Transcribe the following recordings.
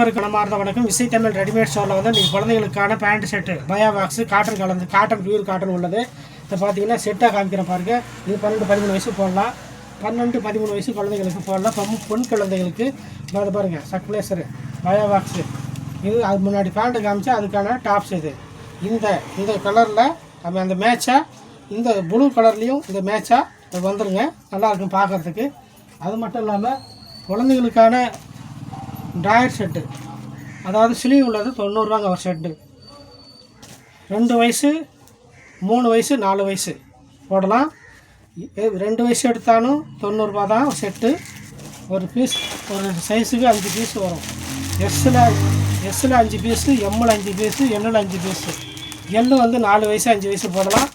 அனைவருக்கும் மனமார்ந்த வணக்கம். விசை தமிழ் ரெடிமேட் ஸ்டோரில் வந்து நீங்கள் குழந்தைகளுக்கான பேண்ட் ஷர்ட்டு பயா பாக்ஸ் காட்டன் கலந்து காட்டன் பியூர் காட்டன் உள்ளது. இதை பார்த்தீங்கன்னா செட்டாக காமிக்கிறேன் பாருங்க. இது பன்னெண்டு பதிமூணு வயசு போடலாம். பன்னெண்டு பதிமூணு வயசு குழந்தைகளுக்கு போடலாம். பொம் பொன் குழந்தைகளுக்கு அதை பாருங்கள் சக்லேசரு பயா பாக்ஸு இது அது முன்னாடி பேண்ட்டு காமிச்சா அதுக்கான டாப்ஸ் இது. இந்த இந்த கலரில் நம்ம அந்த மேட்சாக இந்த ப்ளூ கலர்லேயும் இந்த மேட்சாக வந்துடுங்க நல்லாயிருக்கும் பார்க்குறதுக்கு. அது மட்டும் இல்லாமல் குழந்தைகளுக்கான ட்ராயர் செட்டு. அதாவது சிலிவ் உள்ளது தொண்ணூறுரூவாங்க ஒரு செட்டு. ரெண்டு வயசு மூணு வயசு நாலு வயசு போடலாம். ரெண்டு வயசு எடுத்தாலும் தொண்ணூறுரூபா தான் செட்டு. ஒரு பீஸ் ஒரு சைஸுக்கு அஞ்சு பீஸ் வரும். எஸ்ஸில் எஸ்ஸில் அஞ்சு பீஸு எம்மில் அஞ்சு பீஸு எண்ணில் அஞ்சு பீஸு எல்லு வந்து நாலு வயசு அஞ்சு வயசு போடலாம்.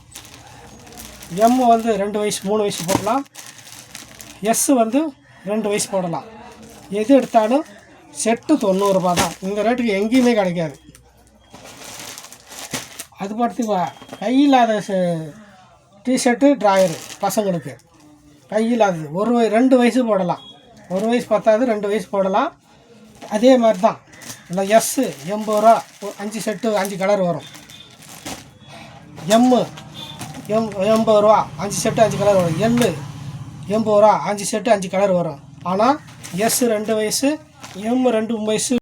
எம் வந்து ரெண்டு வயசு மூணு வயசு போடலாம். எஸ் வந்து ரெண்டு வயசு போடலாம். எது எடுத்தாலும் செட்டு தொண்ணூறுரூபா தான். இந்த ரேட்டுக்கு எங்கேயுமே கிடைக்காது. அது படுத்து கையில்லாத டிஷர்ட்டு ட்ராயரு பசங்களுக்கு. கையில்லாதது ஒரு ரெண்டு வயசு போடலாம். ஒரு வயசு பத்தாது ரெண்டு வயசு போடலாம். அதே மாதிரி தான். இல்லை எஸ்ஸு எண்பது ரூபா அஞ்சு செட்டு அஞ்சு கலர் வரும். எம்மு எம் எண்பது ரூபா அஞ்சு செட்டு அஞ்சு கலர் வரும். எள்ளு எண்பது ரூபா அஞ்சு செட்டு அஞ்சு கலர் வரும். ஆனால் எஸ் ரெண்டு வயசு எம் ரெண்டு வயசு?